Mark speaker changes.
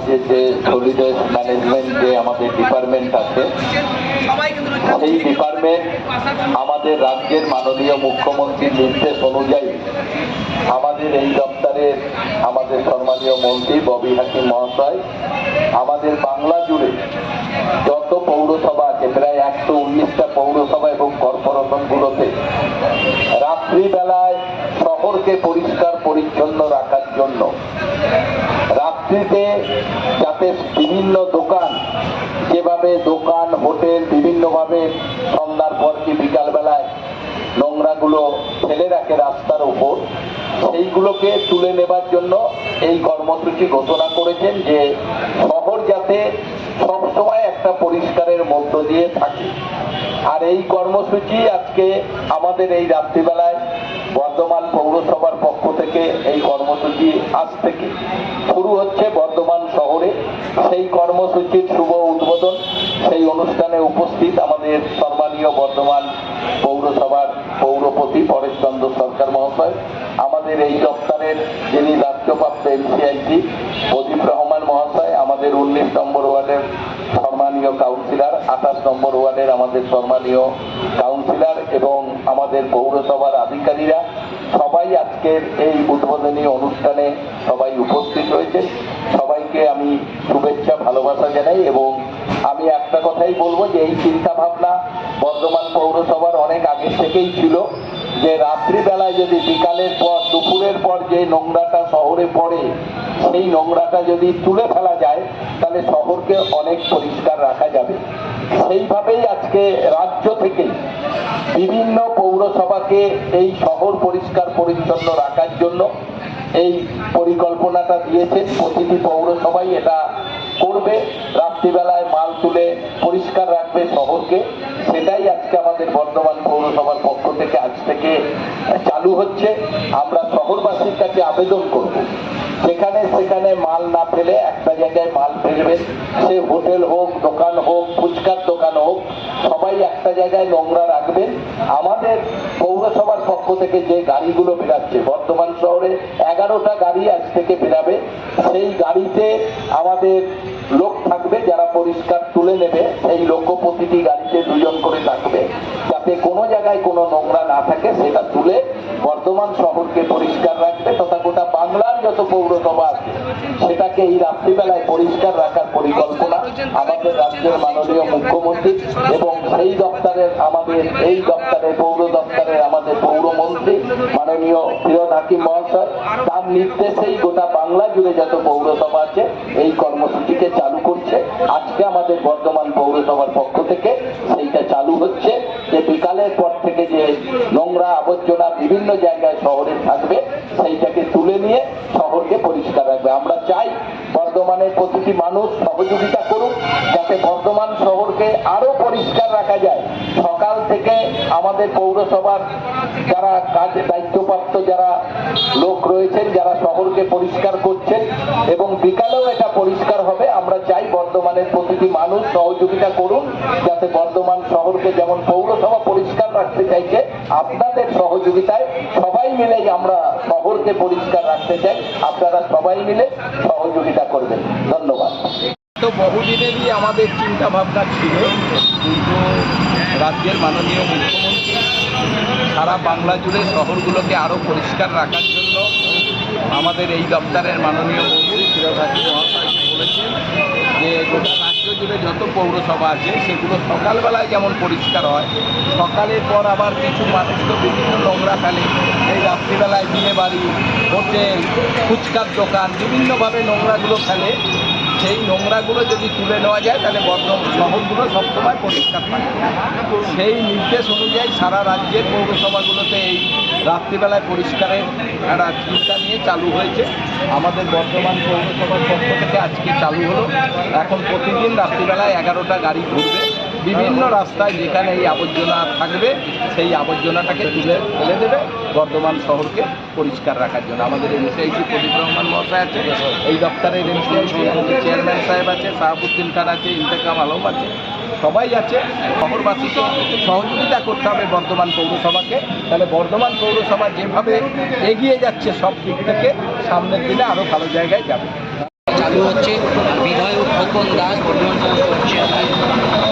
Speaker 1: আমাদের যে সলিডেস ম্যানেজমেন্ট যে আমাদের ডিপার্টমেন্ট আছে, সেই ডিপার্টমেন্ট আমাদের রাজ্যের মাননীয় মুখ্যমন্ত্রীর নির্দেশ অনুযায়ী আমাদের এই দপ্তরের আমাদের সম্মানীয় মন্ত্রী ববি হাকিম মহাশয়, আমাদের বাংলা জুড়ে যত পৌরসভা আছে, প্রায় একশো উনিশটা পৌরসভা এবং কর্পোরেশনগুলোতে রাত্রিবেলায় শহরকে পরিষ্কার পরিচ্ছন্ন জন্য রাত্রিতে যাতে বিভিন্ন দোকান, যেভাবে দোকান, হোটেল বিভিন্নভাবে সন্ধ্যার পর কি বিকালবেলায় নোংরাগুলো ফেলে রাখে রাস্তার উপর, সেইগুলোকে তুলে নেবার জন্য এই কর্মসূচি ঘোষণা করেছেন যে শহর যাতে সবসময় একটা পরিষ্কারের মধ্য দিয়ে থাকে। আর এই কর্মসূচি আজকে আমাদের এই রাত্রিবেলায় বর্ধমান পৌরসভার পক্ষ থেকে এই কর্মসূচি আজ থেকে শুরু হচ্ছে বর্ধমান শহরে। সেই কর্মসূচির শুভ উদ্বোধন, সেই অনুষ্ঠানে উপস্থিত আমাদের সম্মানীয় বর্ধমান পৌরসভার পৌরপতি পরেশচন্দ্র সরকার মহাশয়, আমাদের এই দপ্তরের যিনি রাজ্যপ্রাপ্ত এমসিআইসি প্রদীপ রহমান মহাশয়, আমাদের উনিশ নম্বর ওয়ার্ডের সম্মানীয় কাউন্সিলর, আঠাশ নম্বর ওয়ার্ডের আমাদের সম্মানীয় কাউন্সিলর এবং আমাদের পৌরসভার আধিকারীরা সবাই আজকের এই উদ্বোধনী অনুষ্ঠানে সবাই উপস্থিত হয়েছে সবাইকে আমি শুভেচ্ছা, ভালোবাসা জানাই এবং আমি একটা কথাই বলব যে এই চিন্তা ভাবনা বর্ধমান পৌরসভার অনেক আগে থেকেই ছিল যে রাত্রিবেলায় যদি বিকালের পর, দুপুরের পর যে নোংরাটা শহরে পড়ে, সেই নোংরাটা যদি তুলে ফেলা যায়, তাহলে শহরকে অনেক পরিষ্কার রাখা যাবে। সেইভাবেই আজকে রাজ্য থেকে বিভিন্ন পৌরসভাকে এই শহর পরিষ্কার পরিচ্ছন্ন রাখার জন্য এই পরিকল্পনাটা দিয়েছেন প্রতিটি পৌরসভাই। এটা করবে, রাত্রিবেলায় মাল তুলে পরিষ্কার রাখবে শহরকে। সেটাই আজকে আমাদের বর্ধমান পৌরসভার পক্ষ থেকে আজ থেকে চালু হচ্ছে। আমরা শহরবাসীর কাছে আবেদন করব। না ফেলে একটা জায়গায় মাল ফেলবেন সে হোটেল হোক, দোকান হোক, ফুচকার দোকান হোক, সবাই একটা জায়গায় নোংরা রাখবেন। আমাদের পৌরসভার পক্ষ থেকে যে গাড়িগুলো বেরাচ্ছে, বর্ধমান শহরে এগারোটা গাড়ি আজ থেকে বেরাবে। সেই গাড়িতে আমাদের লোক থাকবে, যারা পরিষ্কার তুলে নেবে, সেই লোক প্রতিটি গাড়িতে দুজন করে থাকবে। যাতে কোনো জায়গায় কোনো নোংরা না থাকে, সেটা তুলে বর্ধমান শহরকে পরিষ্কার রাখবে, তথা গোটা বাংলার যত পৌরসভা আছে সেটাকে এই রাত্রিবেলায় পরিষ্কার রাখার পরিকল্পনা আমাদের রাজ্যের মাননীয় মুখ্যমন্ত্রী এবং সেই দপ্তরের আমাদের, এই দপ্তরের পৌর দপ্তরের আমাদের পৌরমন্ত্রী মাননীয় ফিরোজ হাকিম মহাশয়, তার নির্দেশেই গোটা বাংলা জুড়ে যত পৌরসভা আছে, এই কর্মসূচিকে চালু করছে। আজকে আমাদের বর্ধমান পৌরসভার পক্ষ থেকে সেইটা চালু হচ্ছে। যে বিকালের পর থেকে যে নোংরা আবর্জনা বিভিন্ন জায়গায় শহরে থাকবে, সেইটাকে তুলে নিয়ে শহরকে পরিষ্কার রাখবে। আমরা চাই বর্ধমানের প্রতিটি মানুষ সহযোগিতা করুক, যাতে বর্ধমান শহরকে আরও পরিষ্কার রাখা যায়। সকাল থেকে আমাদের পৌরসভার যারা কাজ, দায়িত্বপ্রাপ্ত যারা লোক রয়েছেন, যারা শহরকে পরিষ্কার করছেন এবং বিকালেও এটা পরিষ্কার হবে, আমরা চাই বর্ধমানের প্রতিটি মানুষ সহযোগিতা করুন, যাতে বর্ধমান শহরকে যেমন পৌরসভা রাখতে চাইছে আপনাদের সহযোগিতায় সবাই মিলে আমরা শহরকে পরিষ্কার রাখতে চাই। আপনারা সবাই মিলে সহযোগিতা করবেন। ধন্যবাদ।
Speaker 2: তো বহুদিনেরই আমাদের চিন্তা ভাবনা ছিল, কিন্তু রাজ্যের মাননীয় মুখ্যমন্ত্রী সারা বাংলা জুড়ে শহরগুলোকে আরও পরিষ্কার রাখার জন্য আমাদের এই দপ্তরের মাননীয় মন্ত্রী ফিরোজাকি মহাশয় বলেছেন যে গোটা জুড়ে যত পৌরসভা আছে, সেগুলো সকালবেলায় যেমন পরিষ্কার হয়, সকালের পর আবার কিছু মানুষ তো বিভিন্ন নোংরা ফেলে। এই রাত্রিবেলায় বিয়ে বাড়ি হোটেল, ফুচকার দোকান, বিভিন্নভাবে নোংরাগুলো ফেলে। সেই নোংরাগুলো যদি তুলে নেওয়া যায়, তাহলে বর্ধমান শহরগুলো সবসময় পরিষ্কার থাকে। সেই নির্দেশ অনুযায়ী সারা রাজ্যের পৌরসভাগুলোতে এই রাত্রিবেলায় পরিষ্কারের একটা চিন্তা নিয়ে চালু হয়েছে। আমাদের বর্ধমান পৌরসভার পক্ষ থেকে আজকে চালু হলো। এখন প্রতিদিন রাত্রিবেলায় এগারোটা গাড়ি ঘুরবে। বিভিন্ন রাস্তায় যেখানে এই আবর্জনা থাকবে, সেই আবর্জনাটাকে তুলে ফেলে দেবে বর্ধমান শহরকে পরিষ্কার রাখার জন্য। আমাদের এমসিআইসি প্রদীপ রহমান মহাশয় আছে, এই দপ্তরের এমসিআইসি চেয়ারম্যান সাহেব আছে, শাহাবুদ্দিন খান আছে, ইন্তেকাম আলম আছে, সবাই আছে। শহরবাসীকে সহযোগিতা করতে হবে বর্ধমান পৌরসভাকে। তাহলে বর্ধমান পৌরসভা যেভাবে এগিয়ে যাচ্ছে সব দিক থেকে, সামনের দিনে আরও ভালো জায়গায় যাবে।
Speaker 3: চালু হচ্ছে বিধায়ক খোকন দাস, বর্ধমান চেয়ারম্যান